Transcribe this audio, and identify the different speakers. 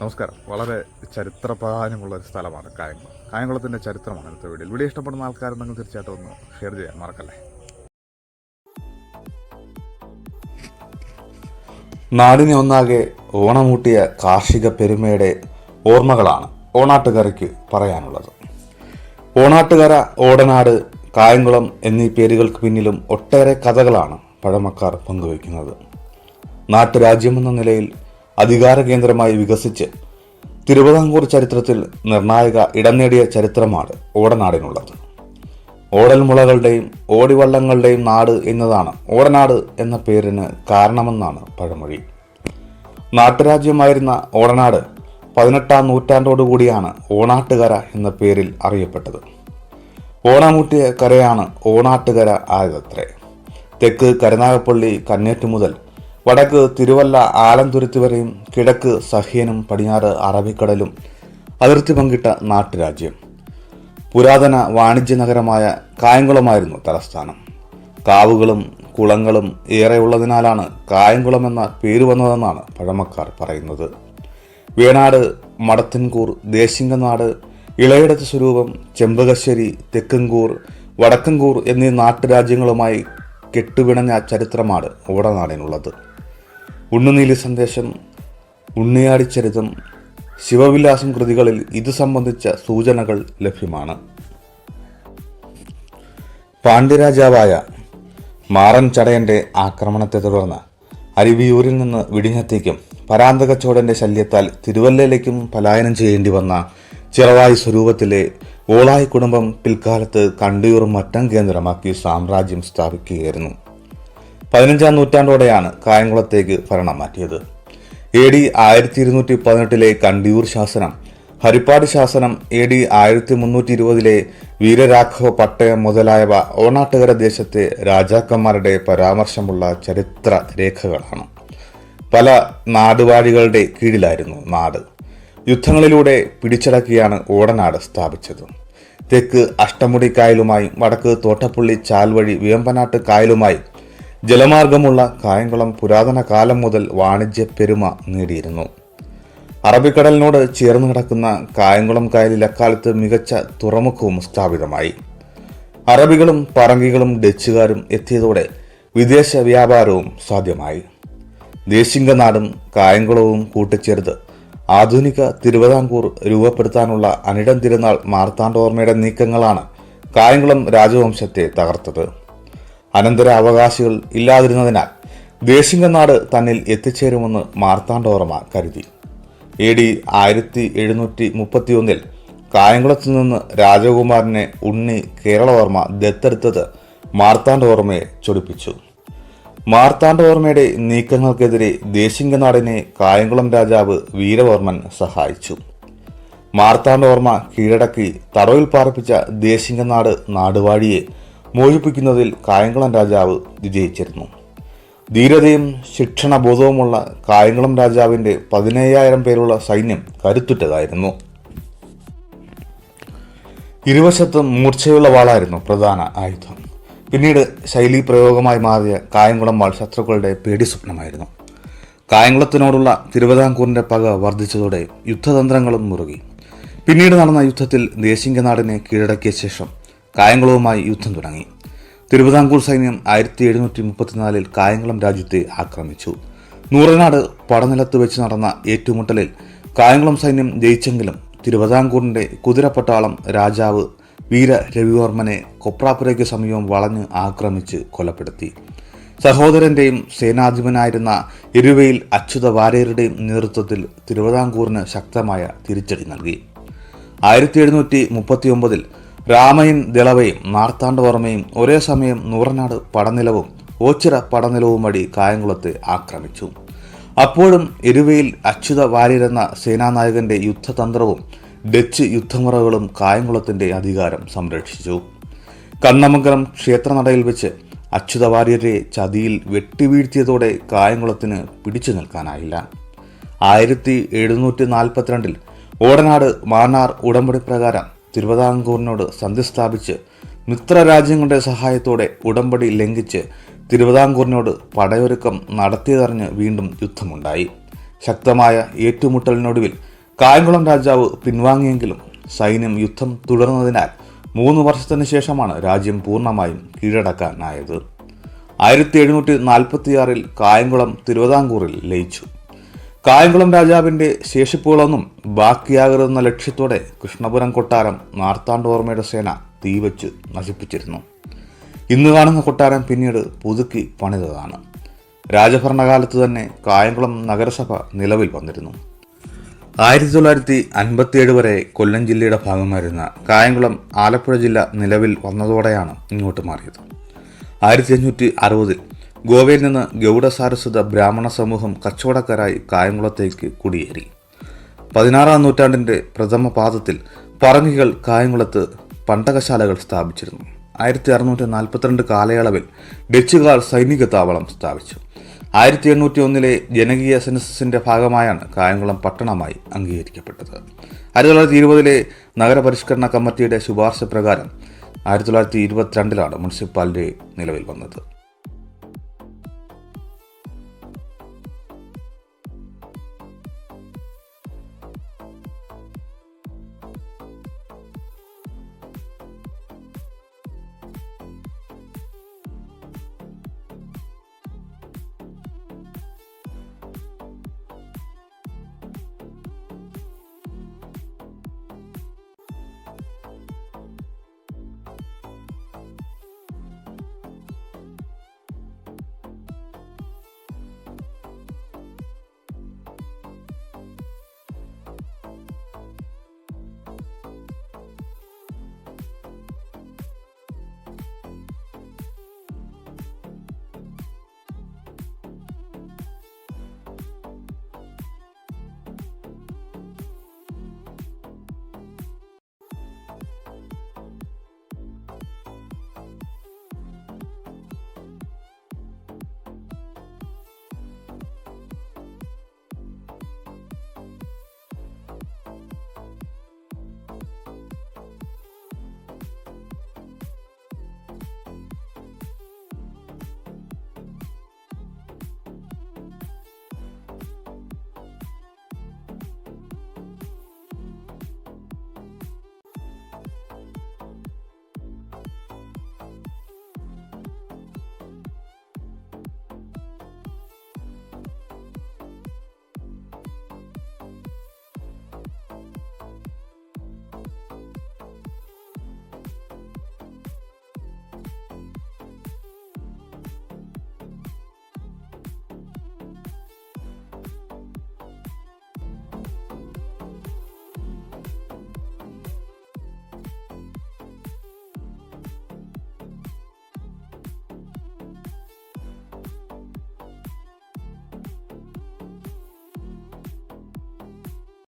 Speaker 1: നമസ്കാരം. വളരെ ചരിത്രപ്രാധാന്യമുള്ള ഒരു സ്ഥലമാണ് കായംകുളം. കായംകുളത്തിന്റെ ചരിത്രമാണ് അടുത്ത വീഡിയോയിൽ. വീഡിയോ ഇഷ്ടപ്പെടുന്ന ആൾക്കാർ നിങ്ങൾ തീർച്ചയായിട്ടും ഒന്ന് ഷെയർ ചെയ്യാൻ മറക്കല്ലേ?
Speaker 2: നാടിനെ ഒന്നാകെ ഓണമൂട്ടിയ കാർഷിക പെരുമയുടെ ഓർമ്മകളാണ് ഓണാട്ടുകരയ്ക്ക് പറയാനുള്ളത്. ഓണാട്ടുകര ഓടനാട് കായംകുളം എന്നീ പേരുകൾക്ക് പിന്നിലും ഒട്ടേറെ കഥകളാണ് പഴമക്കാർ പങ്കുവയ്ക്കുന്നത്. നാട്ടുരാജ്യമെന്ന നിലയിൽ അധികാര കേന്ദ്രമായി വികസിച്ച് തിരുവിതാംകൂർ ചരിത്രത്തിൽ നിർണായക ഇടം നേടിയ ചരിത്രമാണ് ഓടനാടിനുള്ളത്. ഓടൽമുളകളുടെയും ഓടിവള്ളങ്ങളുടെയും നാട് എന്നതാണ് ഓടനാട് എന്ന പേരിന് കാരണമെന്നാണ് പഴമൊഴി. നാട്ടുരാജ്യമായിരുന്ന ഓടനാട് പതിനെട്ടാം നൂറ്റാണ്ടോടുകൂടിയാണ് ഓണാട്ടുകര എന്ന പേരിൽ അറിയപ്പെട്ടത്. ഓണമൂട്ടിയ കരയാണ് ഓണാട്ടുകര ആയതത്രേ. തെക്ക് കരുനാഗപ്പള്ളി കന്നേറ്റ് മുതൽ വടക്ക് തിരുവല്ല ആലന്തുരുത്ത് വരെയും കിഴക്ക് സഹ്യനും പടിഞ്ഞാറ് അറബിക്കടലും അതിർത്തി പങ്കിട്ട നാട്ടുരാജ്യം. പുരാതന വാണിജ്യ നഗരമായ കായംകുളമായിരുന്നു തലസ്ഥാനം. കാവുകളും കുളങ്ങളും ഏറെ ഉള്ളതിനാലാണ് കായംകുളം എന്ന പേര് വന്നതെന്നാണ് പഴമക്കാർ പറയുന്നത്. വേണാട് മടത്തിൻകൂർ ദേശിംഗനാട് ഇളയിടത്ത് സ്വരൂപം ചെമ്പകശ്ശേരി തെക്കൻകൂർ വടക്കൻകൂർ എന്നീ നാട്ടുരാജ്യങ്ങളുമായി കെട്ടുപിണഞ്ഞ ചരിത്രമാണ് ഓടനാടിനുള്ളത് ഉണ്ണുനീലി സന്ദേശം ഉണ്ണിയാടിച്ചരിതം ശിവവിലാസം കൃതികളിൽ ഇത് സംബന്ധിച്ച സൂചനകൾ ലഭ്യമാണ്. പാണ്ഡ്യരാജാവായ മാറൻ ചടയന്റെ ആക്രമണത്തെ തുടർന്ന് അരുവിയൂരിൽ നിന്ന് വിടിഞ്ഞത്തേക്കും പരാന്തക ചോടന്റെ ശല്യത്താൽ തിരുവല്ലയിലേക്കും പലായനം ചെയ്യേണ്ടി വന്ന ചിറവായി സ്വരൂപത്തിലെ ഓളായി കുടുംബം പിൽക്കാലത്ത് കണ്ടിയൂർ മറ്റം കേന്ദ്രമാക്കി സാമ്രാജ്യം സ്ഥാപിക്കുകയായിരുന്നു. പതിനഞ്ചാം നൂറ്റാണ്ടോടെയാണ് കായംകുളത്തേക്ക് ഭരണം മാറ്റിയത്. എ ഡി ആയിരത്തി ഇരുന്നൂറ്റി പതിനെട്ടിലെ കണ്ടിയൂർ ശാസനം ഹരിപ്പാട് ശാസനം എ ഡി ആയിരത്തി മുന്നൂറ്റി ഇരുപതിലെ വീരരാഘവ പട്ടയം മുതലായവ ഓണാട്ടുകര ദേശത്തെ രാജാക്കന്മാരുടെ പരാമർശമുള്ള ചരിത്ര രേഖകളാണ്. പല നാടുവാഴികളുടെ കീഴിലായിരുന്നു നാട്. യുദ്ധങ്ങളിലൂടെ പിടിച്ചടക്കിയാണ് ഓടനാട് സ്ഥാപിച്ചത്. തെക്ക് അഷ്ടമുടി കായലുമായും വടക്ക് തോട്ടപ്പള്ളി ചാൽവഴി വേമ്പനാട്ട് കായലുമായി ജലമാർഗമുള്ള കായംകുളം പുരാതന കാലം മുതൽ വാണിജ്യ പെരുമ നേടിയിരുന്നു. അറബിക്കടലിനോട് ചേർന്ന് കിടക്കുന്ന കായംകുളം കായലിൽ അക്കാലത്ത് മികച്ച തുറമുഖവും സ്ഥാപിതമായി. അറബികളും പറങ്കികളും ഡച്ചുകാരും എത്തിയതോടെ വിദേശ വ്യാപാരവും സാധ്യമായി. ദേശിംഗനാടും കായംകുളവും കൂട്ടിച്ചേർത്ത് ആധുനിക തിരുവിതാംകൂർ രൂപപ്പെടുത്താനുള്ള അനിടം തിരുനാൾ മാർത്താണ്ഡോർമ്മയുടെ നീക്കങ്ങളാണ് കായംകുളം രാജവംശത്തെ തകർത്തത്. അനന്തര അവകാശികൾ ഇല്ലാതിരുന്നതിനാൽ ദേശിംഗനാട് തന്നിൽ എത്തിച്ചേരുമെന്ന് മാർത്താണ്ഡോർമ്മ കരുതി. എ ഡി ആയിരത്തി എഴുന്നൂറ്റി മുപ്പത്തി ഒന്നിൽ കായംകുളത്തു നിന്ന് രാജകുമാരനെ ഉണ്ണി കേരളവർമ്മ ദത്തെടുത്തത് മാർത്താണ്ഡോർമ്മയെ ചൊടിപ്പിച്ചു. മാർത്താണ്ഡവർമ്മയുടെ നീക്കങ്ങൾക്കെതിരെ ദേശിംഗനാടിനെ കായംകുളം രാജാവ് വീരവർമ്മൻ സഹായിച്ചു. മാർത്താണ്ഡവർമ്മ കീഴടക്കി തടവിൽ പാർപ്പിച്ച ദേശിംഗനാട് നാടുവാഴിയെ മോചിപ്പിക്കുന്നതിൽ കായംകുളം രാജാവ് വിജയിച്ചിരുന്നു. ധീരതയും ശിക്ഷണബോധവുമുള്ള കായംകുളം രാജാവിന്റെ പതിനയ്യായിരം പേരുള്ള സൈന്യം കരുത്തുറ്റതായിരുന്നു. ഇരുവശത്തും മൂർച്ചയുള്ള വാളായിരുന്നു പ്രധാന ആയുധം. പിന്നീട് ശൈലി പ്രയോഗമായി മാറിയ കായംകുളം വാൾ ശത്രുക്കളുടെ പേടി സ്വപ്നമായിരുന്നു കായംകുളത്തിനോടുള്ള തിരുവിതാംകൂറിന്റെ പക വർദ്ധിച്ചതോടെ യുദ്ധതന്ത്രങ്ങളും മുറുകി. പിന്നീട് നടന്ന യുദ്ധത്തിൽ ദേശിംഗനാടിനെ കീഴടക്കിയ ശേഷം കായംകുളവുമായി യുദ്ധം തുടങ്ങി. തിരുവിതാംകൂർ സൈന്യം ആയിരത്തി എഴുന്നൂറ്റി മുപ്പത്തിനാലിൽ കായംകുളം രാജ്യത്തെ ആക്രമിച്ചു. നൂറനാട് പടനിലത്ത് വെച്ച് നടന്ന ഏറ്റുമുട്ടലിൽ കായംകുളം സൈന്യം ജയിച്ചെങ്കിലും തിരുവിതാംകൂറിന്റെ കുതിരപ്പട്ടാളം രാജാവ് വീര രവിവർമ്മനെ കൊപ്രാപ്പുരയ്ക്ക് സമീപം വളഞ്ഞ് ആക്രമിച്ച് കൊലപ്പെടുത്തി. സഹോദരന്റെയും സേനാധിപനായിരുന്ന എരുവയിൽ അച്യുത വാര്യരുടെയും നേതൃത്വത്തിൽ തിരുവിതാംകൂറിന് ശക്തമായ തിരിച്ചടി നൽകി. ആയിരത്തി എഴുന്നൂറ്റി മുപ്പത്തി ഒമ്പതിൽ രാമയൻ ദളവയും മാർത്താണ്ഡവർമ്മയും ഒരേ സമയം നൂറനാട് പടനിലവും ഓച്ചിറ പടനിലവും വഴി കായംകുളത്തെ ആക്രമിച്ചു. അപ്പോഴും എരുവയിൽ അച്യുത വാര്യരെന്ന സേനാനായകന്റെ യുദ്ധതന്ത്രവും ഡച്ച് യുദ്ധമുറകളും കായംകുളത്തിന്റെ അധികാരം സംരക്ഷിച്ചു. കണ്ണമംഗലം ക്ഷേത്രനടയിൽ വെച്ച് അച്യുത വാര്യരെ ചതിയിൽ വെട്ടിവീഴ്ത്തിയതോടെ കായംകുളത്തിന് പിടിച്ചു നിൽക്കാനായില്ല. ആയിരത്തി എഴുന്നൂറ്റി നാൽപ്പത്തിരണ്ടിൽ ഓടനാട് മാന്നാർ ഉടമ്പടി പ്രകാരം തിരുവിതാംകൂറിനോട് സന്ധി സ്ഥാപിച്ച് മിത്രരാജ്യങ്ങളുടെ സഹായത്തോടെ ഉടമ്പടി ലംഘിച്ച് തിരുവിതാംകൂറിനോട് പടയൊരുക്കം നടത്തിയതറിഞ്ഞ് വീണ്ടും യുദ്ധമുണ്ടായി. ശക്തമായ ഏറ്റുമുട്ടലിനൊടുവിൽ കായംകുളം രാജാവ് പിൻവാങ്ങിയെങ്കിലും സൈന്യം യുദ്ധം തുടർന്നതിനാൽ മൂന്ന് വർഷത്തിന് ശേഷമാണ് രാജ്യം പൂർണമായും കീഴടക്കാനായത്. ആയിരത്തി എഴുന്നൂറ്റി നാൽപ്പത്തിയാറിൽ കായംകുളം തിരുവിതാംകൂറിൽ ലയിച്ചു. കായംകുളം രാജാവിന്റെ ശേഷിപ്പുകളൊന്നും ബാക്കിയാകരുതെന്ന ലക്ഷ്യത്തോടെ കൃഷ്ണപുരം കൊട്ടാരം നാർത്താണ്ടോർമ്മയുടെ സേന തീവച്ച് നശിപ്പിച്ചിരുന്നു. ഇന്ന് കാണുന്ന കൊട്ടാരം പിന്നീട് പുതുക്കി പണിതതാണ്. രാജഭരണകാലത്ത് തന്നെ കായംകുളം നഗരസഭ നിലവിൽ വന്നിരുന്നു. ആയിരത്തി തൊള്ളായിരത്തി അൻപത്തിയേഴ് വരെ കൊല്ലം ജില്ലയുടെ ഭാഗമായിരുന്ന കായംകുളം ആലപ്പുഴ ജില്ല നിലവിൽ വന്നതോടെയാണ് ഇങ്ങോട്ട് മാറിയത്. ആയിരത്തി അഞ്ഞൂറ്റി അറുപതിൽ ഗോവയിൽ നിന്ന് ഗൗഡസാരസ്വത ബ്രാഹ്മണ സമൂഹം കച്ചവടക്കാരായി കായംകുളത്തേക്ക് കുടിയേറി. പതിനാറാം നൂറ്റാണ്ടിന്റെ പ്രഥമ പാദത്തിൽ പറങ്ങികൾ കായംകുളത്ത് പണ്ടകശാലകൾ സ്ഥാപിച്ചിരുന്നു. ആയിരത്തി അറുന്നൂറ്റി നാൽപ്പത്തിരണ്ട് കാലയളവിൽ ഡച്ചുകാർ സൈനിക താവളം സ്ഥാപിച്ചു. ആയിരത്തി എണ്ണൂറ്റി ഒന്നിലെ ജനകീയ സെൻസസിന്റെ ഭാഗമായാണ് കായംകുളം പട്ടണമായി അംഗീകരിക്കപ്പെട്ടത്. ആയിരത്തി തൊള്ളായിരത്തി ഇരുപതിലെ നഗരപരിഷ്കരണ കമ്മിറ്റിയുടെ ശുപാർശ പ്രകാരം ആയിരത്തി തൊള്ളായിരത്തി ഇരുപത്തിരണ്ടിലാണ് മുനിസിപ്പാലിറ്റി നിലവിൽ വന്നത്.